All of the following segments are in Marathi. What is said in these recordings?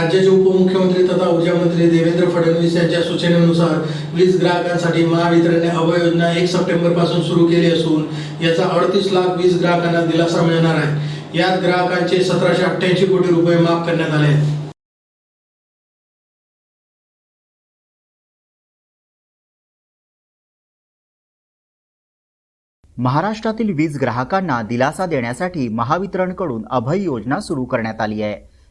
राज्याचे उपमुख्यमंत्री तथा ऊर्जा मंत्री देवेंद्र फडणवीस यांच्या सूचनेनुसार वीज ग्राहकांसाठी महावितरणने अभय योजना एक सप्टेंबरपासून सुरू केली असून याचा अडतीस लाख वीज ग्राहकांना दिलासा मिळणार आहे. यात ग्राहकांचे सतराशे अठ्ठ्याऐंशी कोटी रुपये माफ करण्यात आले आहेत. महाराष्ट्रातील वीज ग्राहकांना दिलासा देण्यासाठी महावितरणकडून अभय योजना सुरू करण्यात आली आहे.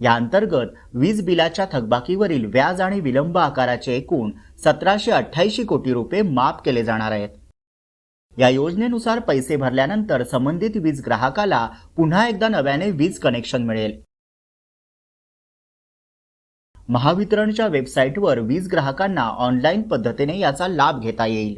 या अंतर्गत वीज बिलाच्या थकबाकीवरील व्याज आणि विलंब आकाराचे एकूण सतराशे अठ्ठ्याऐंशी कोटी रुपये माफ केले जाणार आहेत. या योजनेनुसार पैसे भरल्यानंतर संबंधित वीज ग्राहकाला पुन्हा एकदा नव्याने वीज कनेक्शन मिळेल. महावितरणच्या वेबसाईटवर वीज ग्राहकांना ऑनलाईन पद्धतीने याचा लाभ घेता येईल.